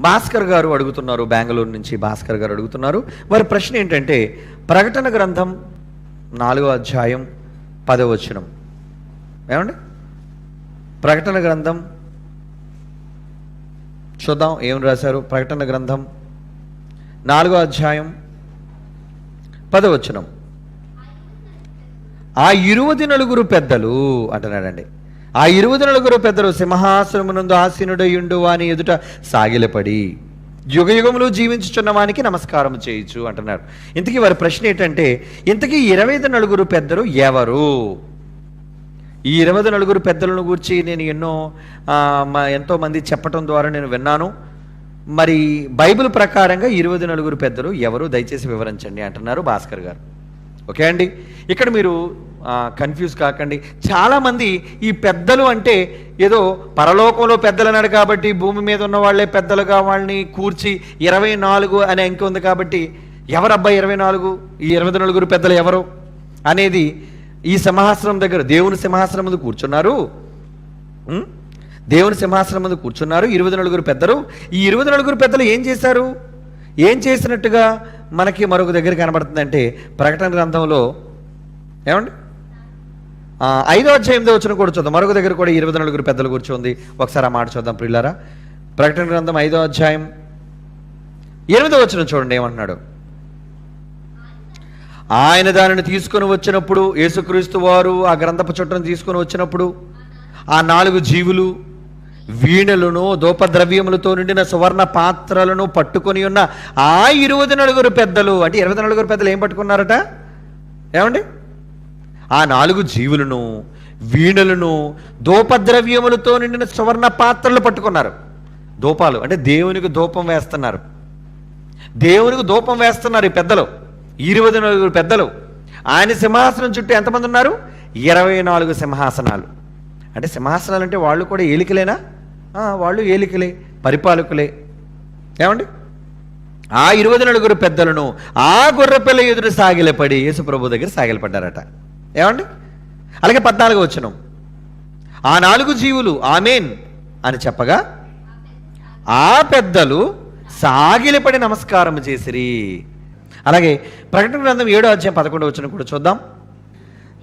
భాస్కర్ గారు అడుగుతున్నారు బెంగళూరు నుంచి భాస్కర్ గారు అడుగుతున్నారు. వారి ప్రశ్న ఏంటంటే ప్రకటన గ్రంథం నాలుగో అధ్యాయం పదవచనం ఏమండి? ప్రకటన గ్రంథం చూద్దాం ఏం రాశారు? ప్రకటన గ్రంథం నాలుగో అధ్యాయం పదవచనం ఆ ఇరువది నలుగురు పెద్దలు అంటున్నాడండి. ఆ ఇరువది నలుగురు పెద్దలు సింహాసనమునందు ఆసీనుడయుండు వాని ఎదుట సాగిలపడి యుగ యుగములు జీవించుచున్న వానికి నమస్కారం చేయొచ్చు అంటున్నారు. ఇంతకీ వారి ప్రశ్న ఏంటంటే ఇంతకీ ఇరవై ఐదు నలుగురు పెద్దలు ఎవరు? ఈ ఇరవై నలుగురు పెద్దలను గురించి నేను ఎన్నో మా ఎంతో మంది చెప్పటం ద్వారా నేను విన్నాను. మరి బైబిల్ ప్రకారంగా ఇరవై నలుగురు పెద్దలు ఎవరు? దయచేసి వివరించండి అంటున్నారు భాస్కర్ గారు. ఓకే అండి? ఇక్కడ మీరు కన్ఫ్యూజ్ కాకండి. చాలామంది ఈ పెద్దలు అంటే ఏదో పరలోకంలో పెద్దలు అన్నాడు కాబట్టి భూమి మీద ఉన్న వాళ్ళే పెద్దలుగా వాళ్ళని కూర్చి ఇరవై నాలుగు అనే అంకె ఉంది కాబట్టి ఎవరబ్బా ఇరవై నాలుగు? ఈ ఇరవై నలుగురు పెద్దలు ఎవరు? అనేది ఈ సింహాసనం దగ్గర దేవుని సింహాసనం ముందు కూర్చున్నారు. దేవుని సింహాసనం ముందు కూర్చున్నారు ఇరవై నలుగురు పెద్దలు. ఈ ఇరవై నలుగురు పెద్దలు ఏం చేశారు? ఏం చేసినట్టుగా మనకి మరొక దగ్గర కనబడుతుందంటే ప్రకటన గ్రంథంలో ఏమండి? ఐదో అధ్యాయంలో వచ్చిన కూడా చూద్దాం. మరొక దగ్గర కూడా ఇరవై నలుగురు పెద్దలు కూర్చోంది. ఒకసారి ఆ మాట చూద్దాం ప్రిల్లారా ప్రకటన గ్రంథం ఐదో అధ్యాయం ఎనిమిదో వచ్చిన చూడండి ఏమంటున్నాడు? ఆయన దానిని తీసుకొని వచ్చినప్పుడు యేసుక్రీస్తు వారు ఆ గ్రంథపు చుట్టను తీసుకొని వచ్చినప్పుడు ఆ నాలుగు జీవులు వీణలను దోపద్రవ్యములతో నిండిన సువర్ణ పాత్రలను పట్టుకొని ఉన్న ఆ ఇరవై నలుగురు పెద్దలు అంటే ఇరవై నలుగురు పెద్దలు ఏం పట్టుకున్నారట? ఏమండి? ఆ నాలుగు జీవులను వీణలను దోపద్రవ్యములతో నిండిన సువర్ణ పాత్రలు పట్టుకున్నారు. దూపాలు అంటే దేవునికి ధూపం వేస్తున్నారు. దేవునికి ధూపం వేస్తున్నారు ఈ పెద్దలు. ఇరవై నలుగురు పెద్దలు. ఆయన సింహాసనం చుట్టూ ఎంతమంది ఉన్నారు? ఇరవై నాలుగు సింహాసనాలు. అంటే సింహాసనాలు అంటే వాళ్ళు కూడా ఏలికలేనా? వాళ్ళు ఏలికలే పరిపాలకులే. ఏమండి? ఆ ఇరవై నలుగురు పెద్దలను ఆ గుర్రపిల్ల ఎదురు సాగిలపడి యేసు ప్రభు దగ్గర సాగిలపడ్డారట. ఏమండి? అలాగే పద్నాలుగు వచ్చనం ఆ నాలుగు జీవులు ఆమెన్ అని చెప్పగా ఆ పెద్దలు సాగిలపడి నమస్కారం చేసిరి. అలాగే ప్రకటన గ్రంథం ఏడో అధ్యాయం పదకొండు వచ్చిన కూడా చూద్దాం.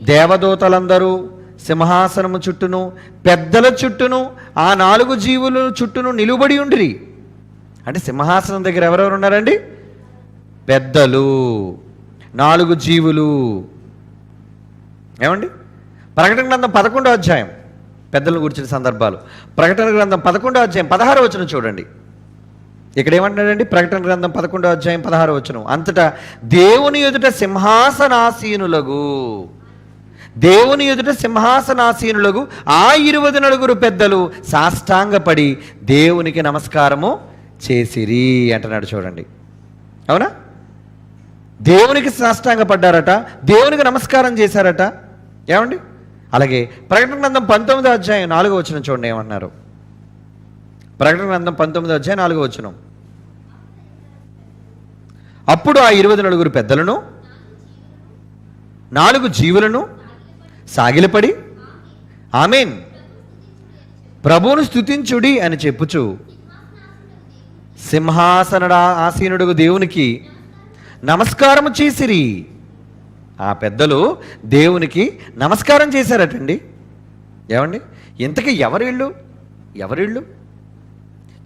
దేవదూతలందరూ సింహాసనము చుట్టూను పెద్దల చుట్టూను ఆ నాలుగు జీవుల చుట్టూను నిలుబడి ఉండిరి. అంటే సింహాసనం దగ్గర ఎవరెవరు ఉన్నారండి? పెద్దలు నాలుగు జీవులు. ఏమండి? ప్రకటన గ్రంథం పదకొండో అధ్యాయం. పెద్దలను కూర్చిన సందర్భాలు. ప్రకటన గ్రంథం పదకొండో అధ్యాయం పదహారు వచనం చూడండి. ఇక్కడ ఏమంటున్నాడండి ప్రకటన గ్రంథం పదకొండో అధ్యాయం పదహారు వచనం. అంతటా దేవుని ఎదుట సింహాసనాసీనులగు దేవుని ఎదుట సింహాసనాసీనులకు ఆ ఇరువది నలుగురు పెద్దలు సాష్టాంగపడి దేవునికి నమస్కారము చేసిరి అంటున్నాడు చూడండి. అవునా? దేవునికి సాష్టాంగపడ్డారట దేవునికి నమస్కారం చేశారట. ఏమండి? అలాగే ప్రకటన గ్రంథం పంతొమ్మిదో అధ్యాయం నాలుగో వచ్చిన చూడండి ఏమన్నారు ప్రకటన గ్రంథం పంతొమ్మిదో అధ్యాయం నాలుగో వచ్చిన అప్పుడు ఆ ఇరవై నలుగురు పెద్దలను నాలుగు జీవులను సాగిలపడి ఆమెన్. ప్రభువును స్థుతించుడి అని చెప్పుచు సింహాసనడా ఆసీనుడు దేవునికి నమస్కారము చేసిరి. ఆ పెద్దలు దేవునికి నమస్కారం చేశారటండి. ఏమండి? ఇంతకీ ఎవరిళ్ళు? ఎవరిళ్ళు?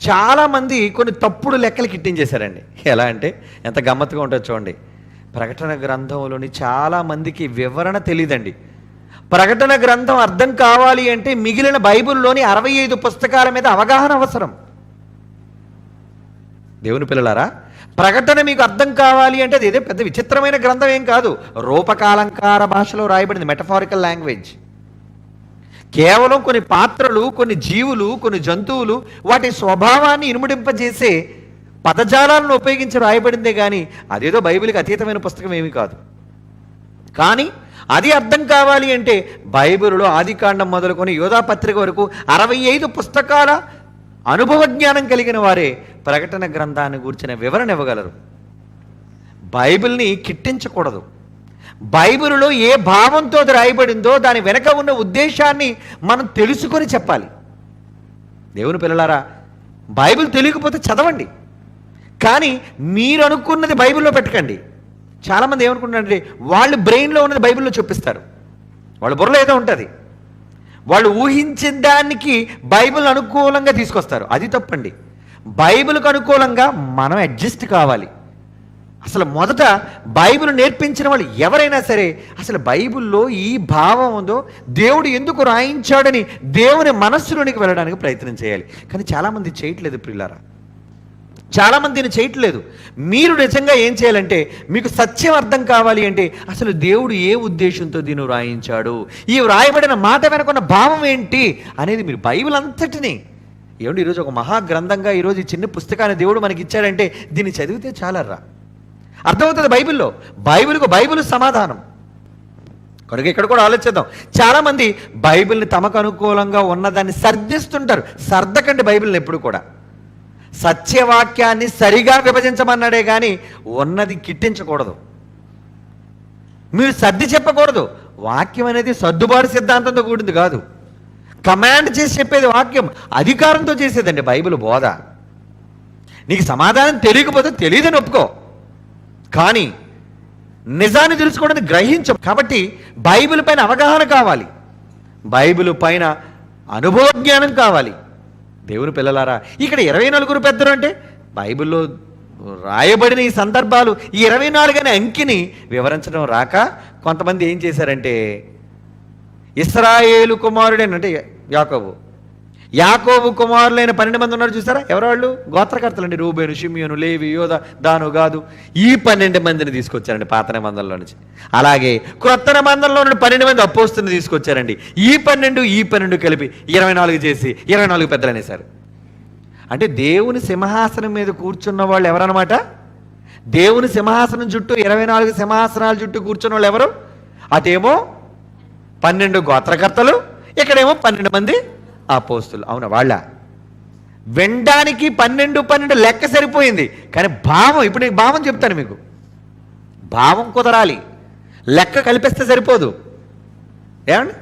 చాలామంది కొన్ని తప్పుడు లెక్కలు కిట్టించేశారండి ఎలా అంటే ఎంత గమ్మత్తుగా ఉంటుంది చూడండి. ప్రకటన గ్రంథంలోని చాలామందికి వివరణ తెలియదండి ప్రకటన గ్రంథం అర్థం కావాలి అంటే మిగిలిన బైబిల్లోని అరవై ఐదు పుస్తకాల మీద అవగాహన అవసరం. దేవుని పిల్లలారా ప్రకటన మీకు అర్థం కావాలి అంటే అది ఏదో పెద్ద విచిత్రమైన గ్రంథం ఏం కాదు. రూపకాలంకార భాషలో రాయబడింది మెటఫారికల్ లాంగ్వేజ్ కేవలం కొన్ని పాత్రలు కొన్ని జీవులు కొన్ని జంతువులు వాటి స్వభావాన్ని ఇనుముడింపజేసే పదజాలాలను ఉపయోగించి రాయబడిందే కానీ అదేదో బైబిల్కి అతీతమైన పుస్తకం ఏమీ కాదు. కానీ అది అర్థం కావాలి అంటే బైబిల్లో ఆదికాండం మొదలుకొని యోధా పత్రిక వరకు అరవై ఐదు పుస్తకాల అనుభవ జ్ఞానం కలిగిన వారే ప్రకటన గ్రంథాన్ని గురించిన వివరణ ఇవ్వగలరు. బైబిల్ని కిట్టించకూడదు. బైబిల్లో ఏ భావంతో అది రాయబడిందో దాని వెనక ఉన్న ఉద్దేశాన్ని మనం తెలుసుకొని చెప్పాలి. దేవుని పిల్లలారా బైబిల్ తెలియకపోతే చదవండి. కానీ మీరు అనుకున్నది బైబిల్లో పెట్టకండి. చాలామంది ఏమనుకుంటారంటే వాళ్ళు బ్రెయిన్లో ఉన్నది బైబిల్లో చూపిస్తారు వాళ్ళ బుర్రలో ఏదో ఉంటుంది. వాళ్ళు ఊహించిన దానికి బైబిల్ అనుకూలంగా తీసుకొస్తారు. అది తప్పండి. బైబిల్కు అనుకూలంగా మనం అడ్జస్ట్ కావాలి. అసలు మొదట బైబిల్ నేర్పించిన వాళ్ళు ఎవరైనా సరే అసలు బైబిల్లో ఈ భావం ఉందో దేవుడు ఎందుకు రాయించాడని దేవుని మనస్సులోనికి వెళ్ళడానికి ప్రయత్నం చేయాలి. కానీ చాలామంది చేయట్లేదు ప్రిల్లారా చాలామంది దీన్ని చేయట్లేదు. మీరు నిజంగా ఏం చేయాలంటే మీకు సత్యం అర్థం కావాలి అంటే అసలు దేవుడు ఏ ఉద్దేశంతో దీన్ని వ్రాయించాడు? ఈ వ్రాయబడిన మాట వెనకున్న భావం ఏంటి అనేది మీరు బైబిల్ అంతటిని. ఏమండి ఈరోజు ఒక మహా గ్రంథంగా ఈరోజు ఈ చిన్న పుస్తకాన్ని దేవుడు మనకి ఇచ్చాడంటే దీన్ని చదివితే చాలర్రా అర్థమవుతుంది బైబిల్లో? బైబిల్కు బైబిల్ సమాధానం. కనుక ఇక్కడ కూడా ఆలోచిద్దాం. చాలామంది బైబిల్ని తమకు అనుకూలంగా ఉన్నదాన్ని సర్దిస్తుంటారు. సర్దకండి బైబిల్ని ఎప్పుడు కూడా. సత్యవాక్యాన్ని సరిగా విభజించమన్నాడే కానీ ఉన్నది కిట్టించకూడదు. మీరు సర్ది చెప్పకూడదు. వాక్యం అనేది సర్దుబాటు సిద్ధాంతంతో కూడింది కాదు. కమాండ్ చేసి చెప్పేది వాక్యం అధికారంతో చేసేదండి బైబిల్ బోధ. నీకు సమాధానం తెలియకపోతే తెలియదని ఒప్పుకో. కానీ నిజాన్ని తెలుసుకోవడానికి గ్రహించం. కాబట్టి బైబిల్ పైన అవగాహన కావాలి. బైబిల్ పైన అనుభవ జ్ఞానం కావాలి. దేవుని పిల్లలారా ఇక్కడ ఇరవై నలుగురు పెద్దలు అంటే బైబిల్లో రాయబడిన ఈ సందర్భాలు ఈ ఇరవై నాలుగు అనే అంకిని వివరించడం రాక కొంతమంది ఏం చేశారంటే ఇస్రాయేలు కుమారుడేనంటే యాకబు యాకోబు కుమారులైన పన్నెండు మంది ఉన్నారు చూసారా? ఎవరాళ్ళు? వాళ్ళు గోత్రకర్తలు అండి రూబేను షిమియోను లేవి యోధ దాను గాదు. ఈ పన్నెండు మందిని తీసుకొచ్చారండి పాత నిబంధనలో నుంచి. అలాగే క్రొత్త నిబంధనలో నుండి పన్నెండు మంది అపోస్తుని తీసుకొచ్చారండి. ఈ పన్నెండు ఈ పన్నెండు కలిపి ఇరవై నాలుగు చేసి ఇరవై నాలుగు పెద్దలు అనేసారు అంటే దేవుని సింహాసనం మీద కూర్చున్న వాళ్ళు ఎవరన్నమాట? దేవుని సింహాసనం చుట్టూ ఇరవై నాలుగు సింహాసనాల చుట్టూ కూర్చున్న వాళ్ళు ఎవరు? అదేమో పన్నెండు గోత్రకర్తలు ఇక్కడేమో పన్నెండు మంది ఆ పోస్తులు అవునా వాళ్ళ? వినడానికి పన్నెండు పన్నెండు లెక్క సరిపోయింది. కానీ భావం ఇప్పుడు నేను భావం చెప్తాను మీకు. భావం కుదరాలి. లెక్క కలిపిస్తే సరిపోదు. ఏమండి?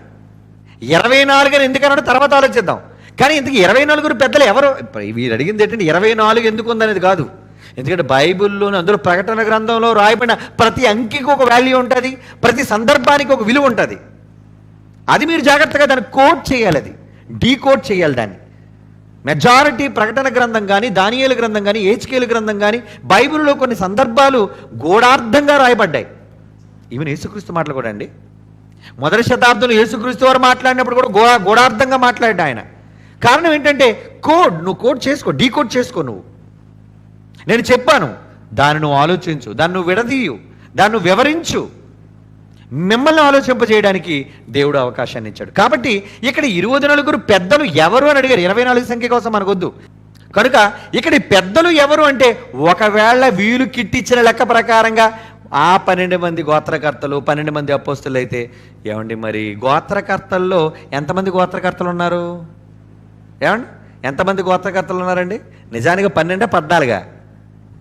ఇరవై నాలుగు అని ఎందుకన్నాడు తర్వాత ఆలోచిద్దాం. కానీ ఇంతకు ఇరవై నలుగురు పెద్దలు ఎవరు? వీరు అడిగింది ఏంటంటే ఇరవై నాలుగు ఎందుకు ఉందనేది కాదు. ఎందుకంటే బైబిల్లోని అందులో ప్రకటన గ్రంథంలో రాయబడిన ప్రతి అంకికి ఒక వాల్యూ ఉంటుంది. ప్రతి సందర్భానికి ఒక విలువ ఉంటుంది. అది మీరు జాగ్రత్తగా దాన్ని కోట్ చేయాలి అది. డీకోడ్ చేయాలి దాన్ని. మెజారిటీ ప్రకటన గ్రంథం కానీ దానియేలు గ్రంథం కానీ ఏచికేలు గ్రంథం కానీ బైబిల్లో కొన్ని సందర్భాలు గోడార్థంగా రాయబడ్డాయి. ఈవెన్ యేసుక్రీస్తు మాటలు కూడా అండి. మొదటి శతాబ్దంలో యేసుక్రీస్తు వారు మాట్లాడినప్పుడు కూడా గో గోడార్థంగా మాట్లాడాడు ఆయన. కారణం ఏంటంటే కోడ్ నువ్వు కోడ్ చేసుకో డీకోడ్ చేసుకో నువ్వు. నేను చెప్పాను దాన్ని నువ్వు ఆలోచించు దాన్ని నువ్వు విడదీయు దాన్ని నువ్వు వివరించు. మిమ్మల్ని ఆలోచింపజేయడానికి దేవుడు అవకాశాన్ని ఇచ్చాడు. కాబట్టి ఇక్కడ ఇరవై నలుగురు పెద్దలు ఎవరు అని అడిగారు. ఇరవై నాలుగు సంఖ్య కోసం మనకొద్దు కనుక ఇక్కడ పెద్దలు ఎవరు అంటే ఒకవేళ వీలు కిట్టించిన లెక్క ప్రకారంగా ఆ పన్నెండు మంది గోత్రకర్తలు పన్నెండు మంది అపోస్తులు అయితే ఏమండి మరి గోత్రకర్తల్లో ఎంతమంది గోత్రకర్తలు ఉన్నారు? ఏమండి? ఎంతమంది గోత్రకర్తలు ఉన్నారండి? నిజానికి పన్నెండే? పద్నాలుగా?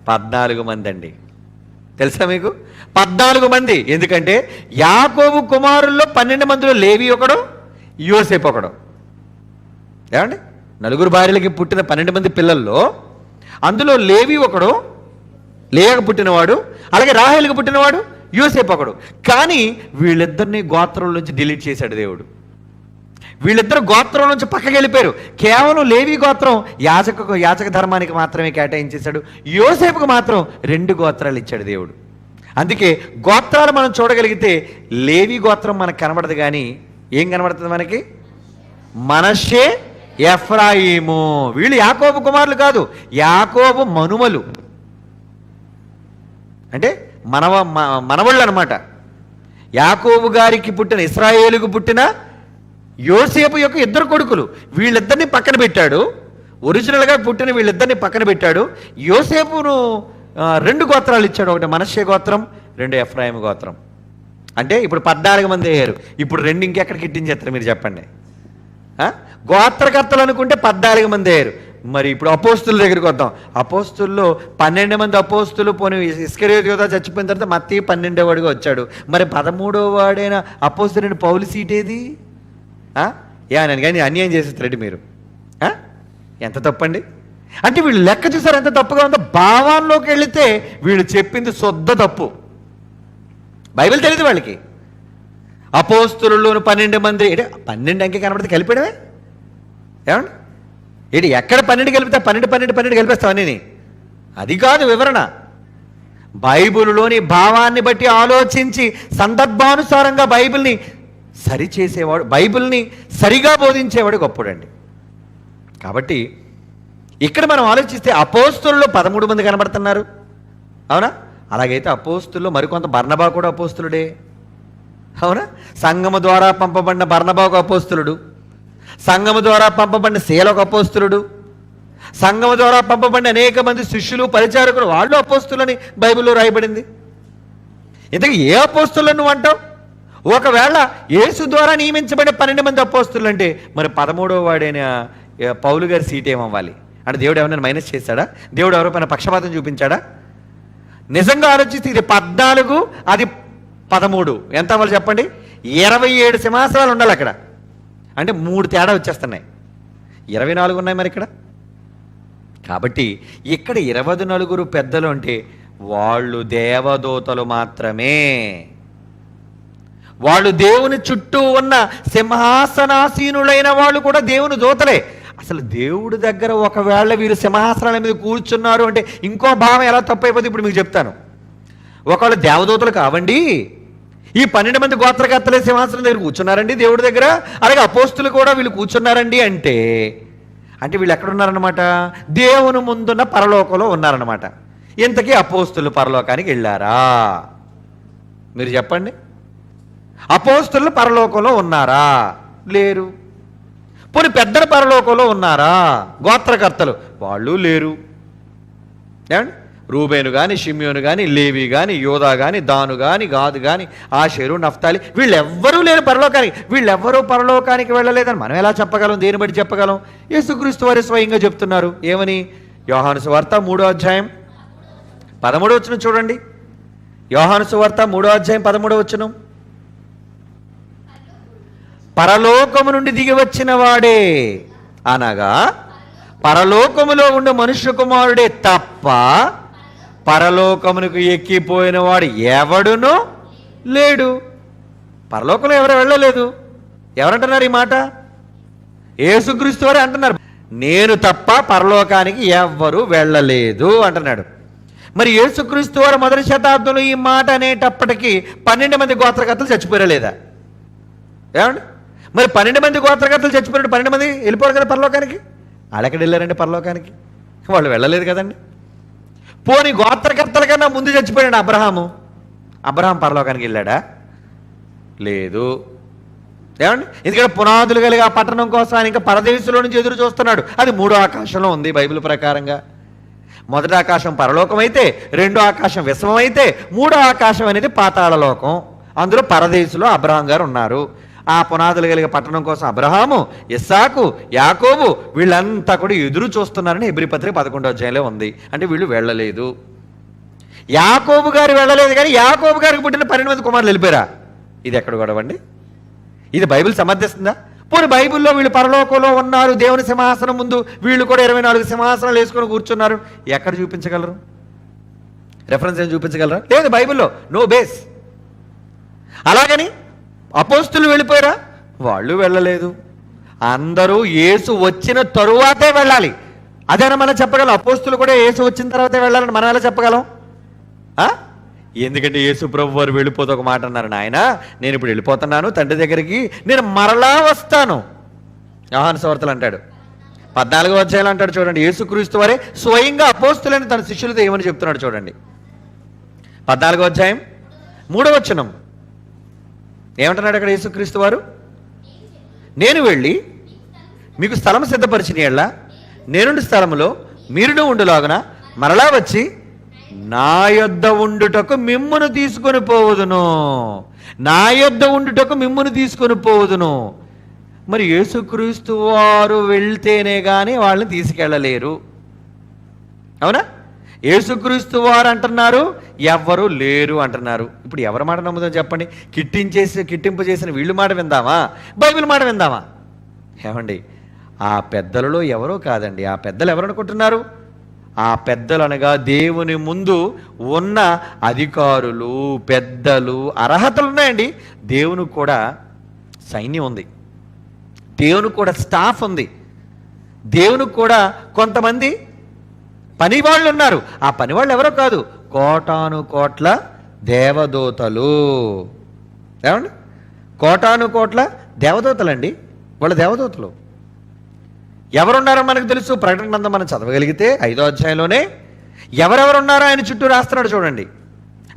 పద్నాలుగు మంది అండి తెలుసా మీకు? పద్నాలుగు మంది. ఎందుకంటే యాకోబు కుమారుల్లో పన్నెండు మందిలో లేవి ఒకడు యోసేపు ఒకడు. ఏమండి? నలుగురు భార్యలకి పుట్టిన పన్నెండు మంది పిల్లల్లో అందులో లేవి ఒకడు లేయకు పుట్టినవాడు అలాగే రాహేలకు పుట్టినవాడు యోసేపు ఒకడు. కానీ వీళ్ళిద్దరిని గోత్రం నుంచి డిలీట్ చేశాడు దేవుడు. వీళ్ళిద్దరు గోత్రం నుంచి పక్కకి వెళ్ళిపోయారు. కేవలం లేవి గోత్రం యాజక యాజక ధర్మానికి మాత్రమే కేటాయించేశాడు. యోసేపుకు మాత్రం రెండు గోత్రాలు ఇచ్చాడు దేవుడు. అందుకే గోత్రాలు మనం చూడగలిగితే లేవి గోత్రం మనకు కనబడదు కానీ ఏం కనబడుతుంది మనకి? మనషే ఎఫ్రాయిము. వీళ్ళు యాకోబు కుమారులు కాదు యాకోబు మనుమలు. అంటే మనవ మనవళ్ళు అనమాట యాకోబు గారికి పుట్టిన ఇస్రాయేలుకు పుట్టిన యోసేపు యొక్క ఇద్దరు కొడుకులు వీళ్ళిద్దరిని పక్కన పెట్టాడు. ఒరిజినల్గా పుట్టిన వీళ్ళిద్దరిని పక్కన పెట్టాడు. యోసేపును రెండు గోత్రాలు ఇచ్చాడు. ఒకటి మనస్య గోత్రం రెండు ఎఫ్రాయిం గోత్రం. అంటే ఇప్పుడు పద్నాలుగు మంది అయ్యారు. ఇప్పుడు రెండు ఇంకెక్కడికి ఇట్టించేస్తారు మీరు చెప్పండి. గోత్రకర్తలు అనుకుంటే పద్నాలుగు మంది అయ్యారు. మరి ఇప్పుడు అపోస్తుల దగ్గరికి వద్దాం. అపోస్తుల్లో పన్నెండు మంది అపోస్తులు పోనీ ఇస్కరేత్ చచ్చిపోయిన తర్వాత మత్తి పన్నెండో వాడిగా వచ్చాడు. మరి పదమూడో వాడైన అపోస్తులని పౌలు సీట్ ఏది ఏ యా నేను కానీ అన్యాయం చేసేస్తారండి మీరు. ఎంత తప్పండి? అంటే వీళ్ళు లెక్క చూసారు ఎంత తప్పుగా ఉందో? భావాల్లోకి వెళితే వీళ్ళు చెప్పింది శుద్ధ తప్పు. బైబిల్ తెలియదు వాళ్ళకి. అపోస్తులలోని పన్నెండు మంది అంటే పన్నెండు అంకె కనబడితే కలిపడమే ఏమండి? ఏంటి ఎక్కడ పన్నెండు కలిపితే పన్నెండు పన్నెండు పన్నెండు కలిపేస్తావు అన్నీ అది కాదు వివరణ. బైబిల్లోని భావాన్ని బట్టి ఆలోచించి సందర్భానుసారంగా బైబిల్ని సరిచేసేవాడు బైబిల్ని సరిగా బోధించేవాడు గొప్పడండి. కాబట్టి ఇక్కడ మనం ఆలోచిస్తే అపోస్తుల్లో పదమూడు మంది కనబడుతున్నారు. అవునా? అలాగైతే అపోస్తుల్లో మరికొంత బర్ణబా కూడా అపోస్తులుడే. అవునా? సంఘము ద్వారా పంపబడిన బర్ణబా ఒక అపోస్తులుడు. సంఘము ద్వారా పంపబడిన శీల ఒక అపోస్తులుడు. సంఘము ద్వారా పంపబడిన అనేక మంది శిష్యులు పరిచారకులు వాళ్ళు అపోస్తులని బైబిల్లో రాయబడింది. ఇంతకు ఏ అపోస్తులను నువ్వు అంటావు? ఒకవేళ యేసు ద్వారా నియమించబడిన పన్నెండు మంది అపోస్తులు అంటే మరి పదమూడవ వాడైన పౌలు గారి సీట్ ఏమవ్వాలి? అంటే దేవుడు ఎవరైనా మైనస్ చేశాడా? దేవుడు ఎవరిపైన పక్షపాతం చూపించాడా? నిజంగా ఆలోచిస్తే ఇది పద్నాలుగు అది పదమూడు. ఎంత అవ్వాలి చెప్పండి? ఇరవై ఏడు సింహాసనాలు ఉండాలి అక్కడ. అంటే మూడు తేడా వచ్చేస్తున్నాయి. ఇరవై నాలుగు ఉన్నాయి మరి ఇక్కడ? కాబట్టి ఇక్కడ ఇరవై నలుగురు పెద్దలు అంటే వాళ్ళు దేవదూతలు మాత్రమే. వాళ్ళు దేవుని చుట్టూ ఉన్న సింహాసనాసీనులైన వాళ్ళు కూడా దేవుని దూతలే. అసలు దేవుడి దగ్గర ఒకవేళ వీరు సింహాసనాల మీద కూర్చున్నారు అంటే ఇంకో భావం ఎలా తప్పైపోతుంది ఇప్పుడు మీకు చెప్తాను. ఒకవేళ దేవదూతలు కావండి. ఈ పన్నెండు మంది గోత్రకర్తలే సింహాసనం దగ్గర కూర్చున్నారండి దేవుడి దగ్గర. అలాగే అపోస్తులు కూడా వీళ్ళు కూర్చున్నారండి అంటే అంటే వీళ్ళు ఎక్కడున్నారనమాట దేవుని ముందున్న పరలోకంలో ఉన్నారనమాట ఇంతకీ అపోస్తులు పరలోకానికి వెళ్ళారా? మీరు చెప్పండి. అపోస్తులు పరలోకంలో ఉన్నారా? లేరు. పోనీ పెద్దల పరలోకంలో ఉన్నారా? గోత్రకర్తలు వాళ్ళు లేరు. ఏమండి? రూబేను కానీ షిమ్యోను కానీ లేవి కానీ యోధా కానీ దాను కానీ గాదు కానీ ఆషేరు నఫ్తాలి వీళ్ళెవ్వరూ లేరు పరలోకానికి. వీళ్ళెవ్వరూ పరలోకానికి వెళ్ళలేదని మనం ఎలా చెప్పగలం? దేని బట్టి చెప్పగలం? యేసుక్రీస్తు వారి స్వయంగా చెప్తున్నారు. ఏమని? యోహాను సువార్త మూడో అధ్యాయం పదమూడో వచ్చిన చూడండి. యోహాను సువార్త మూడో అధ్యాయం పదమూడో వచ్చినాం పరలోకము నుండి దిగి వచ్చిన వాడే. అనగా పరలోకములో ఉండే మనుష్య కుమారుడే తప్ప పరలోకమునకు ఎక్కిపోయిన వాడు ఎవడును లేడు. పరలోకంలో ఎవరు వెళ్ళలేదు. ఎవరంటున్నారు ఈ మాట? ఏసుక్రీస్తు వారే అంటున్నారు. నేను తప్ప పరలోకానికి ఎవ్వరు వెళ్ళలేదు అంటున్నాడు. మరి యేసుక్రీస్తు వారు మొదటి శతాబ్దంలో ఈ మాట అనేటప్పటికీ పన్నెండు మంది గోత్రకర్తలు చచ్చిపోయారా లేదా? ఏమండి? మరి పన్నెండు మంది గోత్రకర్తలు చచ్చిపోయినట్టు పన్నెండు మంది వెళ్ళిపోరు కదా పరలోకానికి? వాళ్ళు ఎక్కడ వెళ్ళారండి పరలోకానికి? వాళ్ళు వెళ్ళలేదు కదండి. పోని గోత్రకర్తల కన్నా ముందు చచ్చిపోయాడు అబ్రహాము. అబ్రహాం పరలోకానికి వెళ్ళాడా? లేదు. ఏమండి? ఎందుకంటే పునాదులు కలిగి ఆ పట్టణం కోసం ఆయన ఇంకా పరదేశంలో నుంచి ఎదురు చూస్తున్నాడు. అది మూడో ఆకాశంలో ఉంది బైబిల్ ప్రకారంగా. మొదటి ఆకాశం పరలోకం అయితే రెండో ఆకాశం విశ్వం అయితే మూడో ఆకాశం అనేది పాతాళలోకం. అందులో పరదేశులు అబ్రహాం గారు ఉన్నారు. ఆ పునాదులు కలిగే పట్టణం కోసం అబ్రహాము ఇస్సాకు యాకోబు వీళ్ళంతా కూడా ఎదురు చూస్తున్నారని ఎబ్రిపత్రి పదకొండో అధ్యాయంలో ఉంది. అంటే వీళ్ళు వెళ్ళలేదు. యాకోబు గారు వెళ్ళలేదు కానీ యాకోబు గారికి పుట్టిన పన్నెండు మంది కుమారులు వెళ్ళిపోయారా? ఇది ఎక్కడ గొడవండి ఇది బైబిల్ సమర్థిస్తుందా? పోనీ బైబిల్లో వీళ్ళు పరలోకంలో ఉన్నారు దేవుని సింహాసనం ముందు వీళ్ళు కూడా ఇరవై నాలుగు సింహాసనాలు వేసుకొని కూర్చున్నారు. ఎక్కడ చూపించగలరు? రెఫరెన్స్ ఏం చూపించగలరా? లేదు బైబిల్లో. నో బేస్ అలాగని అపోస్తులు వెళ్ళిపోయారా? వాళ్ళు వెళ్ళలేదు. అందరూ యేసు వచ్చిన తరువాతే వెళ్ళాలి. అదేనా మనం చెప్పగలం. అపోస్తులు కూడా యేసు వచ్చిన తర్వాతే వెళ్ళాలని మనం ఎలా చెప్పగలం? ఎందుకంటే యేసు ప్రభు వారు వెళ్ళిపోతే ఒక మాట అన్నారు నాయన నేను ఇప్పుడు వెళ్ళిపోతున్నాను తండ్రి దగ్గరికి. నేను మరలా వస్తాను. ఆహాన సవర్తలు అంటాడు. పద్నాలుగో అధ్యాయులు అంటాడు చూడండి యేసుక్రీస్తు వారే స్వయంగా అపోస్తులని తన శిష్యులతో ఏమని చెప్తున్నాడు చూడండి. పద్నాలుగో అధ్యాయం మూడవచనం ఏమంటున్నాడు అక్కడ యేసుక్రీస్తు వారు? నేను వెళ్ళి మీకు స్థలం సిద్ధపరిచిన ఎళ్ళ నేనుండి స్థలంలో మీరును ఉండులాగున మరలా వచ్చి నా యొద్ద ఉండుటకు మిమ్మును తీసుకొని పోవదును. నా యొద్ద ఉండుటకు మిమ్మును తీసుకొని పోవదును. మరి యేసుక్రీస్తు వారు వెళ్తేనే కానీ వాళ్ళని తీసుకెళ్ళలేరు. అవునా? యేసుక్రీస్తు వారు అంటున్నారు ఎవ్వరు లేరు అంటున్నారు. ఇప్పుడు ఎవరి మాట నమ్ముదాం చెప్పండి? కిట్టించేసి కిట్టింపు చేసిన వీళ్ళు మాట విందామా? బైబిల్ మాట విందామా? ఏమండి ఆ పెద్దలలో ఎవరో కాదండి. ఆ పెద్దలు ఎవరు అనుకుంటున్నారు? ఆ పెద్దలు అనగా దేవుని ముందు ఉన్న అధికారులు పెద్దలు అర్హతలు ఉన్నాయండి. దేవునికి కూడా సైన్యం ఉంది. దేవునికి కూడా స్టాఫ్ ఉంది. దేవునికి కూడా కొంతమంది పని వాళ్ళు ఉన్నారు ఆ పని వాళ్ళు ఎవరో కాదు కోటాను కోట్ల దేవదూతలు. ఏమండి? కోటాను కోట్ల దేవదూతలండి? వాళ్ళ దేవదూతలు. ఎవరున్నారో మనకు తెలుసు ప్రకటన గ్రంథం మనం చదవగలిగితే ఐదో అధ్యాయంలోనే ఎవరెవరున్నారో ఆయన చుట్టూ రాస్తున్నాడు చూడండి.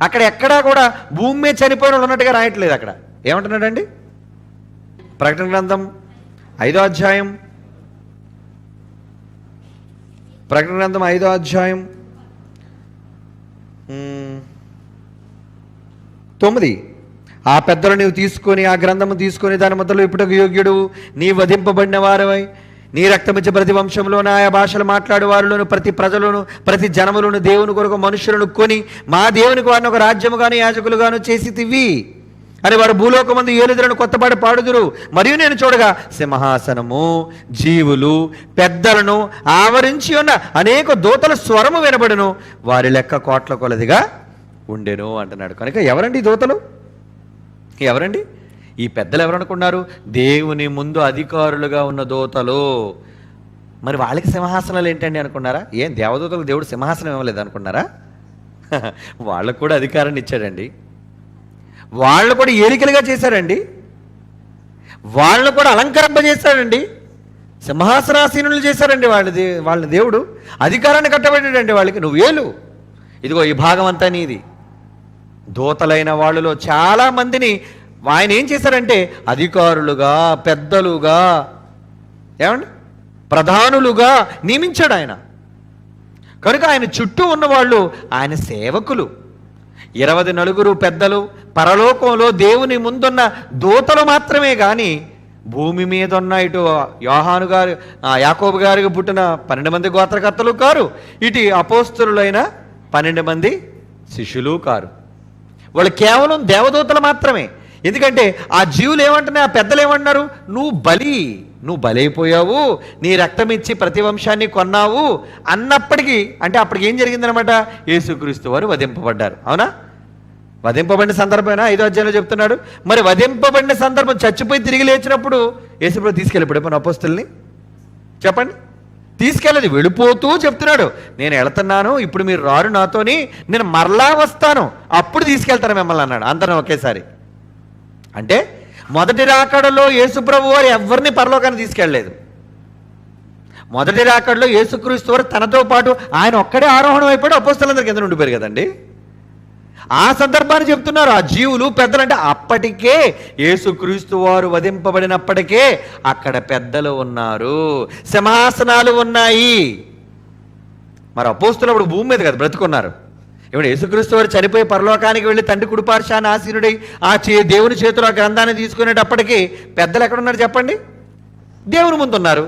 అక్కడ ఎక్కడా కూడా భూమి మీద చనిపోయిన వాళ్ళు ఉన్నట్టుగా రాయట్లేదు అక్కడ. ఏమంటున్నాడండి? ప్రకటన గ్రంథం ఐదో అధ్యాయం ప్రకటన గ్రంథం ఐదో అధ్యాయం. తొమ్మిది. ఆ పెద్దలు నీవు తీసుకొని ఆ గ్రంథము తీసుకొని దాని మొదలు ఇప్పుడు యోగ్యుడు నీ వధింపబడిన వారవై నీ రక్తమిచ్చే ప్రతి వంశంలోను ఆయా భాషలు మాట్లాడు వారిలోను ప్రతి ప్రజలను ప్రతి జనములను దేవుని కొరకు మనుషులను కొని మా దేవునికి వారిని ఒక రాజ్యముగాను యాజకులుగాను చేసి తివి అని వారు భూలోకమందు ఏలుదులను కొత్తపాటి పాడుదురు. మరియు నేను చూడగా సింహాసనము జీవులు పెద్దలను ఆవరించి ఉన్న అనేక దూతల స్వరము వినబడును. వారి లెక్క కోట్ల కొలదిగా ఉండెను అంటున్నాడు. కనుక ఎవరండి ఈ దూతలు? ఎవరండి? ఈ పెద్దలు ఎవరనుకున్నారు? దేవుని ముందు అధికారులుగా ఉన్న దూతలు. మరి వాళ్ళకి సింహాసనాలు ఏంటండి అనుకున్నారా? ఏం దేవదూతలు దేవుడు సింహాసనం ఇవ్వలేదు అనుకున్నారా? వాళ్ళకు కూడా అధికారాన్ని ఇచ్చాడండి. వాళ్ళు కూడా ఏలికలుగా చేశారండి. వాళ్ళని కూడా అలంకరింపజేశాడండి సింహాసనాసీనులు చేశారండి వాళ్ళ దే వాళ్ళ దేవుడు. అధికారాన్ని కట్టబెట్టాడండి వాళ్ళకి. నువ్వేలు ఇదిగో ఈ భాగం అంతా నీది. దూతలైన వాళ్ళలో చాలా మందిని ఆయన ఏం చేశారంటే అధికారులుగా పెద్దలుగా ఏమండి? ప్రధానులుగా నియమించాడు ఆయన. కనుక ఆయన చుట్టూ ఉన్నవాళ్ళు ఆయన సేవకులు. ఇరవై నలుగురు పెద్దలు పరలోకంలో దేవుని ముందున్న దూతలు మాత్రమే కానీ భూమి మీద ఉన్న ఇటు యోహాను గారు యాకోబు గారికి పుట్టిన పన్నెండు మంది గోత్రకర్తలు కారు. ఇటు అపోస్తులైన పన్నెండు మంది శిష్యులు కారు. వాళ్ళు కేవలం దేవదూతలు మాత్రమే. ఎందుకంటే ఆ జీవులు ఏమంటున్నాయి? ఆ పెద్దలు ఏమంటున్నారు? నువ్వు బలి నువ్వు బలైపోయావు నీ రక్తం ఇచ్చి ప్రతి వంశాన్ని కొన్నావు అన్నప్పటికీ అంటే అప్పటికి ఏం జరిగిందనమాట యేసుక్రీస్తు వారు వధింపబడ్డారు. అవునా? వధింపబడిన సందర్భమేనా? ఐదో అధ్యాయంలో చెప్తున్నాడు. మరి వధింపబడిన సందర్భం చచ్చిపోయి తిరిగి లేచినప్పుడు యేసుప్రభు తీసుకెళ్ళిపోయి మన అపోస్తుల్ని? చెప్పండి. తీసుకెళ్ళదు వెళ్ళిపోతూ చెప్తున్నాడు. నేను వెళుతున్నాను ఇప్పుడు మీరు రారు నాతోని నేను మరలా వస్తాను. అప్పుడు తీసుకెళ్తాను మిమ్మల్ని అన్నాడు. అందరం ఒకేసారి. అంటే మొదటి రాకడలో యేసుప్రభు వారు ఎవరిని పరలోకాన్ని తీసుకెళ్ళలేదు. మొదటి రాకడలో యేసుక్రీస్తు వారు తనతో పాటు ఆయన ఒక్కడే ఆరోహణం అయిపోయి అపోస్తలందరి కింద ఉండిపోయారు కదండి. ఆ సందర్భాన్ని చెప్తున్నారు ఆ జీవులు పెద్దలంటే అప్పటికే యేసుక్రీస్తు వారు వధింపబడినప్పటికే అక్కడ పెద్దలు ఉన్నారు సింహాసనాలు ఉన్నాయి. మరి అపోస్తులు అప్పుడు భూమి మీద కదా బ్రతుకున్నారు. ఇప్పుడు యేసుక్రీస్తు వారు చనిపోయి పరలోకానికి వెళ్ళి తండ్రి కుడిపార్శాన్ని ఆసీనుడై ఆ చే దేవుని చేతిలో ఆ గ్రంథాన్ని తీసుకునేటప్పటికి పెద్దలు ఎక్కడున్నారు చెప్పండి? దేవుని ముందు ఉన్నారు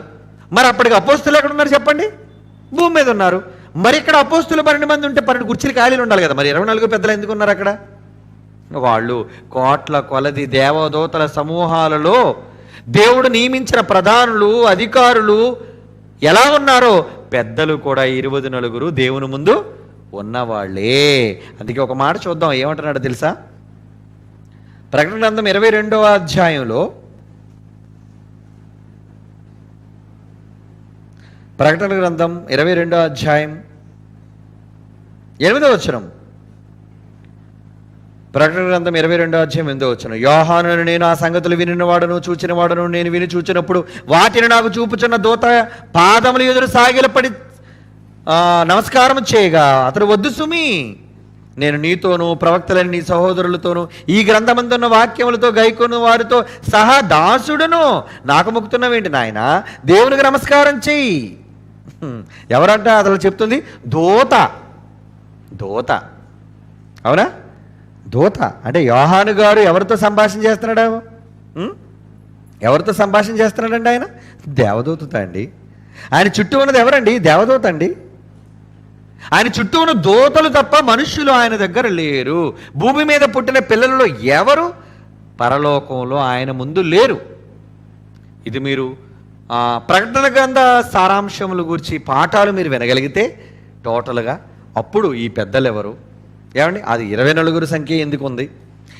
మరి అప్పటికి అపోస్తులు ఎక్కడున్నారు చెప్పండి? భూమి మీద ఉన్నారు. మరి ఇక్కడ అపోస్తులు పన్నెండు మంది ఉంటే పన్నెండు కుర్చీలు ఖాళీలు ఉండాలి కదా మరి? ఇరవై నాలుగు పెద్దలు ఎందుకు ఉన్నారు అక్కడ? వాళ్ళు కోట్ల కొలది దేవదూతల సమూహాలలో దేవుడు నియమించిన ప్రధానులు అధికారులు ఎలా ఉన్నారో పెద్దలు కూడా ఇరవై నలుగురు దేవుని ముందు ఉన్నవాళ్ళే. అందుకే ఒక మాట చూద్దాం ఏమంటున్నాడు తెలుసా? ప్రకటన గ్రంథం ఇరవై రెండవ అధ్యాయంలో ప్రకటన గ్రంథం ఇరవై రెండో అధ్యాయం ఎనిమిదో వచ్చనం ప్రకటన గ్రంథం ఇరవై రెండో అధ్యాయం ఎనిమిదో వచ్చిన యోహాను నేను ఆ సంగతులు వినిన వాడను చూచిన వాడను నేను విని చూచినప్పుడు వాటిని నాకు చూపుచున్న దూత పాదములు ఎదురు సాగిలపడి నమస్కారం చేయగా అతడు వద్దు సుమి. నేను నీతోను ప్రవక్తలని నీ సహోదరులతోను ఈ గ్రంథమందున్న వాక్యములతో గైకొను వారితో సహా దాసుడును. నాకు ముక్తున్నావేంటి నాయన? దేవునికి నమస్కారం చెయ్యి. ఎవరంట అతను చెప్తుంది? దోత. దోత. అవునా? దోత. అంటే యోహాను గారు ఎవరితో సంభాషణ చేస్తున్నాడు? ఎవరితో సంభాషణ చేస్తున్నాడండి ఆయన? దేవదూతతో అండి. ఆయన చుట్టూ ఉన్నది ఎవరండి? దేవదూత అండి. ఆయన చుట్టూ ఉన్న దోతలు తప్ప మనుష్యులు ఆయన దగ్గర లేరు. భూమి మీద పుట్టిన పిల్లలలో ఎవరు? పరలోకంలో ఆయన ముందు లేరు. ఇది మీరు ప్రకటన గ్రంథ సారాంశముల గురించి పాఠాలు మీరు వినగలిగితే టోటల్గా అప్పుడు ఈ పెద్దలు ఎవరు ఏమండి? అది ఇరవై నలుగురు సంఖ్య ఎందుకు ఉంది?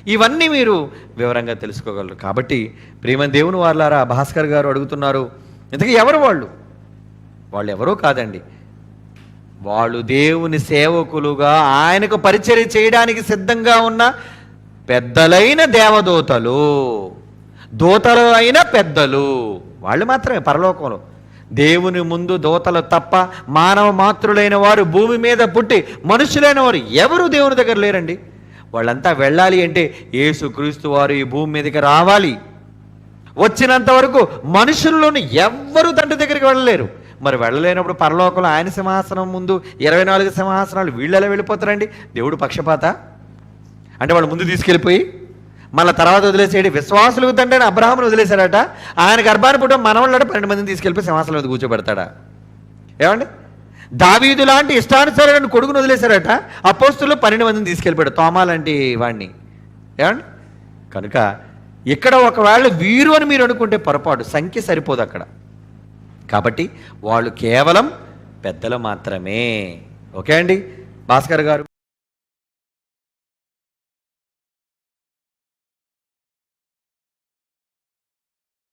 ఇవన్నీ మీరు వివరంగా తెలుసుకోగలరు. కాబట్టి ప్రేమ దేవుని వాళ్ళారా భాస్కర్ గారు అడుగుతున్నారు. ఇంతకీ ఎవరు వాళ్ళు? వాళ్ళు ఎవరో కాదండి. వాళ్ళు దేవుని సేవకులుగా ఆయనకు పరిచర్య చేయడానికి సిద్ధంగా ఉన్న పెద్దలైన దేవదూతలు దూతలు అయిన పెద్దలు వాళ్ళు మాత్రమే పరలోకంలో. దేవుని ముందు దూతలు తప్ప మానవ మాతృలైన వారు భూమి మీద పుట్టి మనుషులైన వారు ఎవరు దేవుని దగ్గర లేరండి? వాళ్ళంతా వెళ్ళాలి అంటే యేసుక్రీస్తు వారు ఈ భూమి మీదకి రావాలి. వచ్చినంత వరకు మనుషుల్లోని ఎవ్వరు తండ్రి దగ్గరికి వెళ్ళలేరు. మరి వెళ్ళలేనప్పుడు పరలోకంలో ఆయన సింహాసనం ముందు ఇరవై నాలుగు సింహాసనాలు వీళ్ళెలా వెళ్ళిపోతారండి? దేవుడు పక్షపాత. అంటే వాళ్ళు ముందు తీసుకెళ్ళిపోయి మళ్ళీ తర్వాత వదిలేసేయండి. విశ్వాసులు అంటే అబ్రహామును వదిలేశాడట. ఆయన గర్భాన్ని పుట్టిన మనవాళ్ళట పన్నెండు మందిని తీసుకెళ్ళిపోయి సింహాసనం మీద కూర్చోబెడతాడా? ఏమండి? దావీదు లాంటి ఇష్టానుసారైన కొడుకును వదిలేశారట అపోస్తులు పన్నెండు మందిని తీసుకెళ్ళిపోయాడు తోమా లాంటి వాడిని ఏమండి? కనుక ఇక్కడ ఒకవేళ వీరు అని మీరు అనుకుంటే పొరపాటు. సంఖ్య సరిపోదు అక్కడ. కాబట్టి వాళ్ళు కేవలం పెద్దలు మాత్రమే. ఓకే అండి? భాస్కర్ గారు.